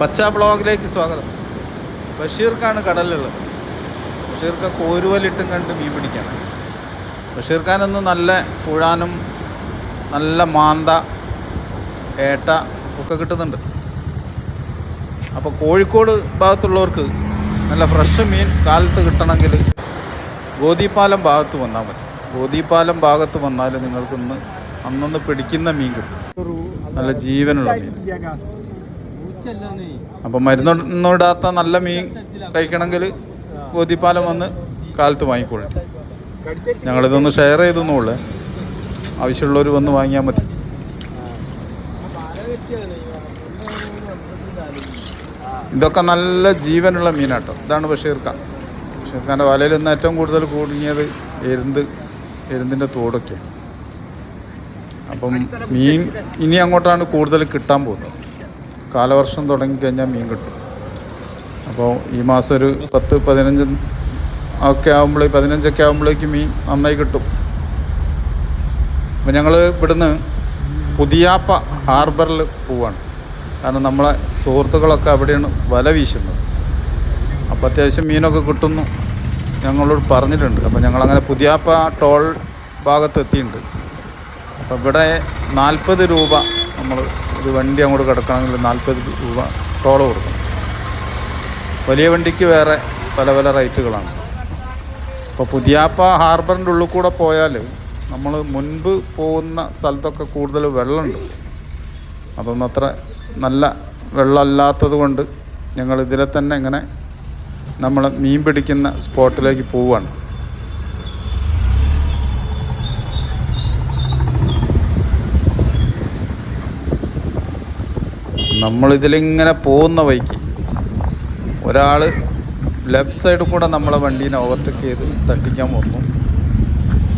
പച്ച ബ്ലോഗിലേക്ക് സ്വാഗതം. ബഷീർക്കാണ് കടലുള്ളത് ബഷീർക്ക കോരുവലിട്ടും കണ്ട് മീൻ പിടിക്കണം ബഷീർ നല്ല പുഴാനും നല്ല മാന്ത ഏട്ട ഒക്കെ കിട്ടുന്നുണ്ട്. അപ്പോൾ കോഴിക്കോട് ഭാഗത്തുള്ളവർക്ക് നല്ല ഫ്രഷ് മീൻ കാലത്ത് കിട്ടണമെങ്കിൽ ഗോതിപ്പാലം ഭാഗത്ത് വന്നാൽ മതി. ഗോതിപ്പാലം ഭാഗത്ത് വന്നാൽ നിങ്ങൾക്കിന്ന് അന്നൊന്ന് പിടിക്കുന്ന മീൻ കിട്ടും. നല്ല ജീവനുള്ള മീൻ. അപ്പം മരുന്നൊന്നും ഇടാത്ത നല്ല മീൻ കഴിക്കണമെങ്കിൽ ഗോതിപ്പാലം വന്ന് കാലത്ത് വാങ്ങിക്കൊള്ളു ഞങ്ങളിതൊന്ന് ഷെയർ ചെയ്തെന്നുള്ളേ. ആവശ്യമുള്ളവർ വന്ന് വാങ്ങിയാൽ മതി. ഇതൊക്കെ നല്ല ജീവനുള്ള മീനാട്ടോ. ഇതാണ് ബഷീർക്ക. ബഷീർക്കാന്റെ വലയിൽ നിന്ന് ഏറ്റവും കൂടുതൽ കുടുങ്ങിയത് എരുന്ത് എരുന്തിന്റെ തോടൊക്കെ അപ്പം മീൻ ഇനി അങ്ങോട്ടാണ് കൂടുതൽ കിട്ടാൻ പോകുന്നത്. കാലവർഷം തുടങ്ങിക്കഴിഞ്ഞാൽ മീൻ കിട്ടും. അപ്പോൾ ഈ മാസം ഒരു പത്ത് പതിനഞ്ച് ഒക്കെ ആകുമ്പോൾ പതിനഞ്ചൊക്കെ ആകുമ്പോഴേക്ക് മീൻ നന്നായി കിട്ടും. അപ്പോൾ ഞങ്ങൾ ഇവിടുന്ന് പുതിയാപ്പ ഹാർബറിൽ പോവാണ്. കാരണം നമ്മളെ സുഹൃത്തുക്കളൊക്കെ അവിടെയാണ് വല വീശുന്നത്. അപ്പോൾ അത്യാവശ്യം മീനൊക്കെ കിട്ടുന്നു. ഞങ്ങളോട് പറഞ്ഞിട്ടുണ്ട്. അപ്പോൾ ഞങ്ങളങ്ങനെ പുതിയാപ്പ ടോൾ ഭാഗത്ത് എത്തിയിട്ടുണ്ട് അപ്പോൾ ഇവിടെ നാൽപ്പത് രൂപ നമ്മൾ ഒരു വണ്ടി അങ്ങോട്ട് കിടക്കണമെങ്കിൽ നാൽപ്പത് രൂപ ടോൾ കൊടുക്കണം. വലിയ വണ്ടിക്ക് വേറെ പല പല റേറ്റുകളാണ്. ഇപ്പോൾ പുതിയാപ്പ ഹാർബറിന്റെ ഉള്ളിൽ കൂടെ പോയാൽ നമ്മൾ മുൻപ് പോകുന്ന സ്ഥലത്തൊക്കെ കൂടുതൽ വെള്ളമുണ്ട്. അതൊന്നും അത്ര നല്ല വെള്ളമല്ലാത്തത് കൊണ്ട് ഞങ്ങൾ ഇതിലെ തന്നെ ഇങ്ങനെ നമ്മൾ മീൻ പിടിക്കുന്ന സ്പോട്ടിലേക്ക് പോവുകയാണ്. നമ്മളിതിലിങ്ങനെ പോകുന്ന വഴിക്ക് ഒരാൾ ലെഫ്റ്റ് സൈഡിൽ കൂടെ നമ്മളെ വണ്ടീനെ ഓവർടേക്ക് ചെയ്ത് തട്ടിക്കാൻ പോകുന്നു.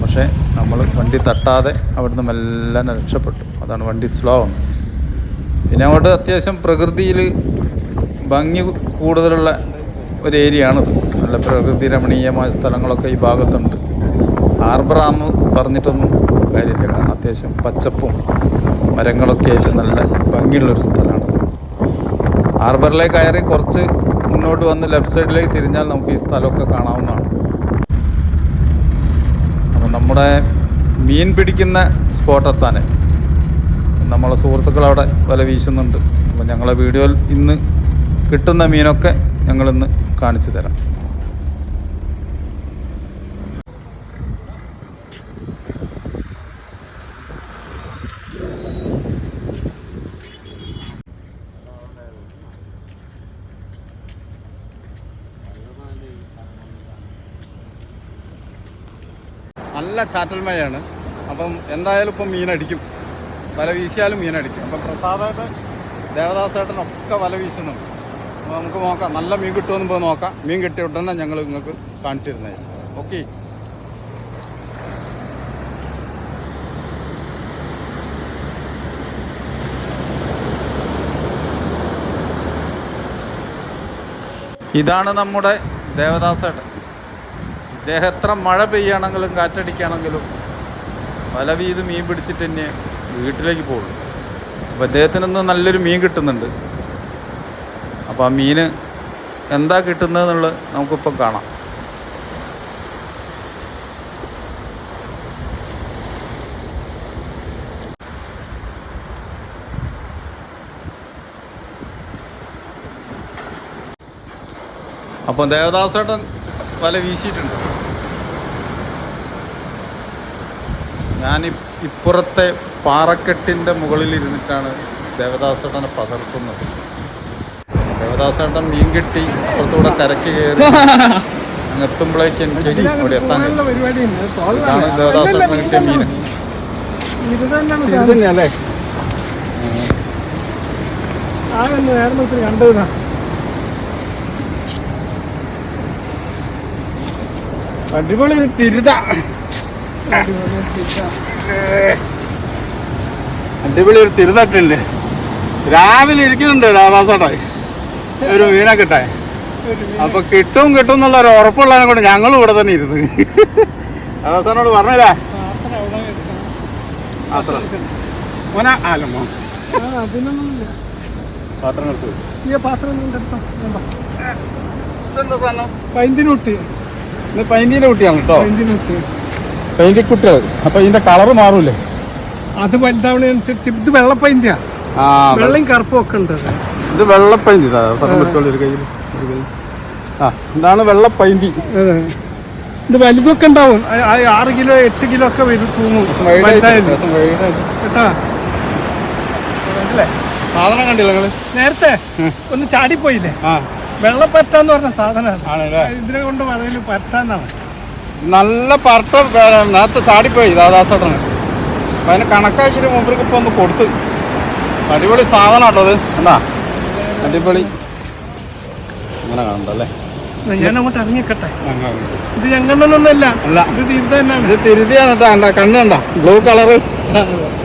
പക്ഷേ നമ്മൾ വണ്ടി തട്ടാതെ അവിടുന്ന് മെല്ലെ രക്ഷപ്പെട്ടു. അതാണ് വണ്ടി സ്ലോ ആണ്. പിന്നെ അങ്ങോട്ട് അത്യാവശ്യം പ്രകൃതിയിൽ ഭംഗി കൂടുതലുള്ള ഒരു ഏരിയ ആണ് നല്ല പ്രകൃതി രമണീയമായ സ്ഥലങ്ങളൊക്കെ ഈ ഭാഗത്തുണ്ട്. ഹാർബറാന്ന് പറഞ്ഞിട്ടൊന്നും കാര്യമില്ല. കാരണം അത്യാവശ്യം പച്ചപ്പും മരങ്ങളൊക്കെ ആയിട്ട് നല്ല ഭംഗിയുള്ളൊരു സ്ഥലമാണ്. ഹാർബറിലേക്ക് കയറി കുറച്ച് മുന്നോട്ട് വന്ന് ലെഫ്റ്റ് സൈഡിലേക്ക് തിരിഞ്ഞാൽ നമുക്ക് ഈ സ്ഥലമൊക്കെ കാണാവുന്നതാണ്. അപ്പം നമ്മുടെ മീൻ പിടിക്കുന്ന സ്പോട്ടെത്താനേ നമ്മളെ സുഹൃത്തുക്കൾ അവിടെ വല വീശുന്നുണ്ട്. അപ്പോൾ ഞങ്ങളെ വീഡിയോയിൽ ഇന്ന് കിട്ടുന്ന മീനൊക്കെ ഞങ്ങളിന്ന് കാണിച്ചു തരാം. നല്ല ചാറ്റൽ മഴയാണ്. അപ്പം എന്തായാലും ഇപ്പം മീനടിക്കും. വല വീശിയാലും മീനടിക്കും. അപ്പം പ്രസാദായിട്ട് ദേവദാസേട്ടനൊക്കെ വല വീശുന്നുണ്ട് അപ്പോൾ നമുക്ക് നോക്കാം. നല്ല മീൻ കിട്ടുമെന്ന് പോയി നോക്കാം. മീൻ കിട്ടിയ ഉടനെ ഞങ്ങൾ നിങ്ങൾക്ക് കാണിച്ചു തരുന്നതായിരിക്കും ഓക്കെ. ഇതാണ് നമ്മുടെ ദേവദാസേട്ടൻ. ഇദ്ദേഹം എത്ര മഴ പെയ്യാണെങ്കിലും കാറ്റടിക്കുകയാണെങ്കിലും പല വീത് മീൻ പിടിച്ചിട്ട് തന്നെ വീട്ടിലേക്ക് പോകുള്ളൂ അപ്പോൾ അദ്ദേഹത്തിനൊന്ന് നല്ലൊരു മീൻ കിട്ടുന്നുണ്ട്. അപ്പോൾ ആ മീൻ എന്താ കിട്ടുന്നതെന്നുള്ളത് നമുക്കിപ്പം കാണാം. അപ്പം ദേവദാസേട്ടൻ വല വീശിയിട്ടുണ്ട്. ഞാൻ ഇപ്പുറത്തെ പാറക്കെട്ടിന്റെ മുകളിൽ ഇരുന്നിട്ടാണ് ദേവദാസേട്ടനെ പകർത്തുന്നത്. ദേവദാസേട്ടൻ മീൻ കിട്ടി അപ്പുറത്തൂടെ കരക്ക് കയറി. അങ്ങ് എത്തുമ്പോഴേക്ക് എനിക്ക് ഇവിടെ എത്താൻ ഇതാണ് ദേവദാസേട്ടന് കിട്ടിയ മീൻ. അടിപൊളി തിരുത. അടിപൊളി ഒരു തിരുതട്ടുണ്ട് രാവിലെ ഇരിക്കുന്നുണ്ട് രാധാസേട്ടാ. ഒരു മീനെ കിട്ടാൻ അപ്പൊ കിട്ടും കിട്ടും എന്നുള്ള ഒരു ഉറപ്പുള്ളതിനെ കൊണ്ട് ഞങ്ങളും ഇവിടെ തന്നെ ഇരുന്ന്. രാധാസേനോട് പറഞ്ഞില്ലേ അത്ര മോന ആലമ്മോ പാത്രം പൈന്തിനുട്ടി പൈന്തിന്റെ കുട്ടിയാണ് കേട്ടോ. പൈന്തിനുട്ടി പൈന്തി കുട്ടികൾ അപ്പൊ ഇതിന്റെ കളർ മാറൂലേ അത് വലുതാവണനുസരിച്ച് ഇത് വെള്ള ആ വെള്ളയും കറുപ്പും ഒക്കെ ഉണ്ട് ഇത് വെള്ള പെയിന്റ് കയ്യിൽ ആ. ഇതാണ് വെള്ള അതെ. ഇത് വലുതൊക്കെ ഉണ്ടാവും. ആറ് കിലോ എട്ട് കിലോ ഒക്കെ വരും തൂങ്ങും. കേട്ടാ? സാധനം കണ്ടില്ല നിങ്ങൾ? നേരത്തെ ഒന്ന് ചാടിപ്പോയില്ലേ? ആ. വെള്ളപ്പറ്റാന്ന് പറഞ്ഞ സാധനമാണ്. ഇതിനെ കൊണ്ട് വളവിൽ പറ്റാന്നാണ്. നല്ല പറട്ട വേ- നേരത്തെ ചാടിപ്പോയി ദാദാസേട്ടന്. അപ്പം അതിന് കണക്കാക്കിയിട്ട് മുമ്പിലേക്ക് ഇപ്പം ഒന്ന് കൊടുത്ത്. അടിപൊളി സാധനം കേട്ടോ അത്. എന്താ? അടിപൊളി. അങ്ങനെ കാണണ്ടല്ലേ? ഞാൻ അങ്ങോട്ട് ഇറങ്ങിക്കട്ടെ. ഇത് ഞങ്ങളൊന്നല്ല. അല്ല. ഇത് തീർത്ത തന്നെയാണ് ഇത് തിരുതിയാണ് കേട്ടോ. കണ്ട കണ്ണ് കണ്ട? ബ്ലൂ കളറ്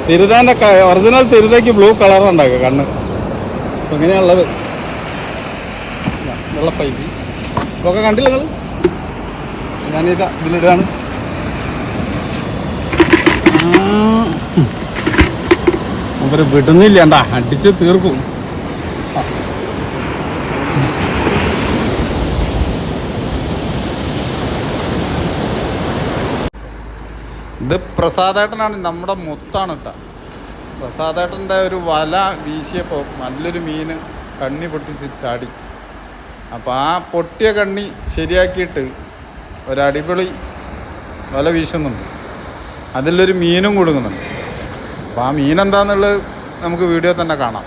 തിരുതാന്റെ ഒറിജിനൽ തിരുതയ്ക്ക് ബ്ലൂ കളർ ഉണ്ടാക്കുക കണ്ണ്. അപ്പൊ ഇങ്ങനെയുള്ളത് വെള്ളപ്പൈപ്പ്. ഇതൊക്കെ കണ്ടില്ല നിങ്ങൾ ഞാനിതാ ഇതിലിടുകയാണ് അവർ വിടുന്നില്ല അടിച്ച് തീർക്കും. ഇത് പ്രസാദേട്ടനാണ് നമ്മുടെ മുത്താണ് കേട്ടോ. പ്രസാദേട്ടന്റെ ഒരു വല വീശിയപ്പോൾ നല്ലൊരു മീൻ കണ്ണി പൊട്ടിച്ച് ചാടി. അപ്പോൾ ആ പൊട്ടിയ കണ്ണി ശരിയാക്കിയിട്ട് ഒരടിപൊളി വല വീശുന്നുണ്ട്. അതിലൊരു മീനും കൊടുക്കുന്നുണ്ട്. അപ്പോൾ ആ മീൻ എന്താണെന്നുള്ളത് നമുക്ക് വീഡിയോ തന്നെ കാണാം.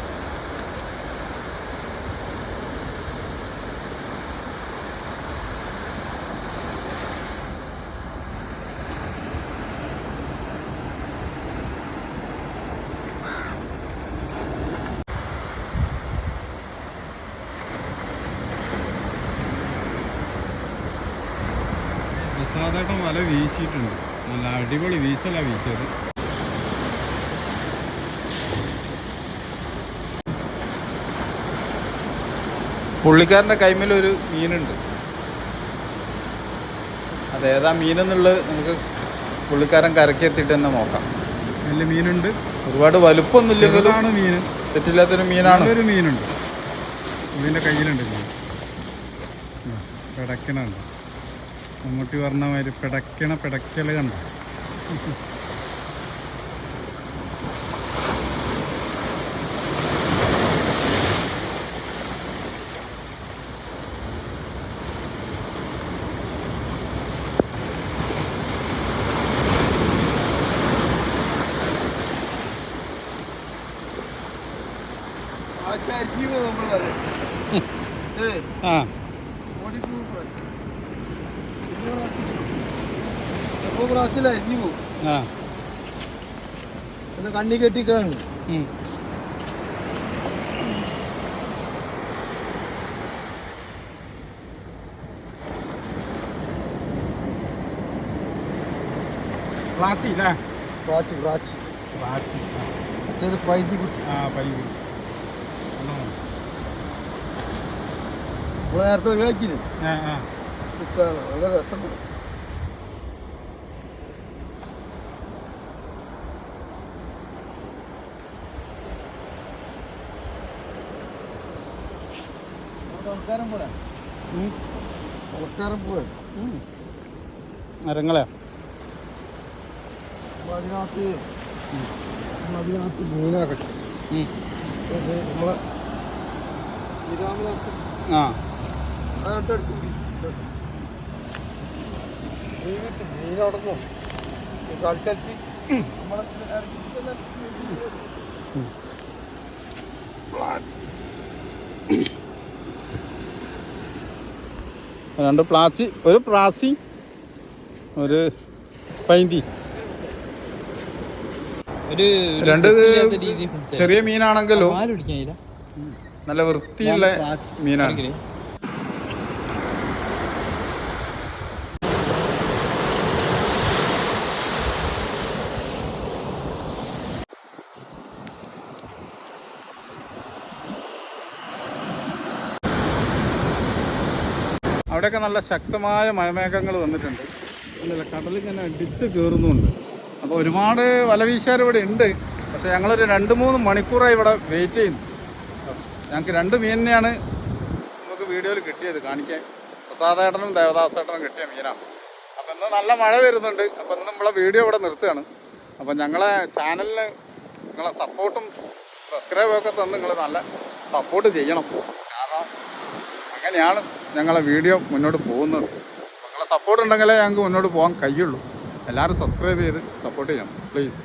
വല വീശിയിട്ടുണ്ട്. നല്ല അടിപൊളി വീശല വീശിയത് പുള്ളിക്കാരന്റെ കൈമേലൊരു മീനുണ്ട്. അതേതാ മീനെന്നുള്ളത് നമുക്ക് പുള്ളിക്കാരൻ കരക്കെത്തിയിട്ട് തന്നെ നോക്കാം. നല്ല മീനുണ്ട്. ഒരുപാട് വലുപ്പമൊന്നുമില്ലെങ്കിലും മീൻ. തെറ്റില്ലാത്തൊരു മീനാണ്. ഒരു മീനുണ്ട്. ഇതിന്റെ കയ്യിലുണ്ട് മീൻ. ആ, പിടക്കണുണ്ട് മമ്മൂട്ടി പറഞ്ഞ മാതിരി പിടക്കണ പിടക്കൽ കണ്ട? ആ ആ. കണ്ണി കെട്ടിക്കാണ്. പ്ലാച്ചി ഇല്ലേ? പ്രാച്ചി പ്രാച്ചി പ്ലാച്ചി മറ്റേത് പൈതി കുട്ടി. ആ നല്ലോണം. നമ്മൾ നേരത്തെ ഒഴിവാക്കിയില്ലേ ആ ആ. നല്ല രസമുണ്ട് നമസ്കാരം പോലെ ഉം. നമസ്കാരം പോലെ മരങ്ങളെ? അതിനകത്ത് അതിനകത്ത് നമ്മളെ ആ. മീനടന്നു കളിച്ചടിച്ച് നമ്മളെ ഇറക്കി തന്നെ രണ്ട് പ്ലാച്ചി ഒരു പ്ലാസി ഒരു പൈന്തി. രണ്ട് ചെറിയ മീനാണെങ്കിലും നല്ല വൃത്തിയുള്ള മീനാണ്. അവിടെയൊക്കെ നല്ല ശക്തമായ മഴമേഘങ്ങൾ വന്നിട്ടുണ്ട്. അല്ല കടലിങ്ങനെ അടിച്ച് കയറുന്നുണ്ട്. അപ്പോൾ ഒരുപാട് വലവീശാർ ഇവിടെ ഉണ്ട്. പക്ഷേ ഞങ്ങളൊരു രണ്ട് മൂന്ന് മണിക്കൂറായി ഇവിടെ വെയിറ്റ് ചെയ്യുന്നു. ഞങ്ങൾക്ക് രണ്ട് മീനിനെയാണ് നമുക്ക് വീഡിയോയിൽ കിട്ടിയത്. കാണിക്കാൻ. പ്രസാദേട്ടനും ദേവദാസേട്ടനും കിട്ടിയ മീനാണ്. അപ്പം ഇന്ന് നല്ല മഴ വരുന്നുണ്ട്. അപ്പം ഇന്ന് നമ്മളെ വീഡിയോ ഇവിടെ നിർത്തുകയാണ്. അപ്പം ഞങ്ങളെ ചാനലിന് നിങ്ങളെ സപ്പോർട്ടും സബ്സ്ക്രൈബൊക്കെ തന്ന് നിങ്ങൾ നല്ല സപ്പോർട്ട് ചെയ്യണം. കാരണം അങ്ങനെയാണ് ഞങ്ങളെ വീഡിയോ മുന്നോട്ട് പോകുന്നത്. നിങ്ങളെ സപ്പോർട്ട് ഉണ്ടെങ്കിലേ ഞങ്ങൾക്ക് മുന്നോട്ട് പോകാൻ കഴിയുള്ളൂ. എല്ലാവരും സബ്സ്ക്രൈബ് ചെയ്ത് സപ്പോർട്ട് ചെയ്യണം. പ്ലീസ്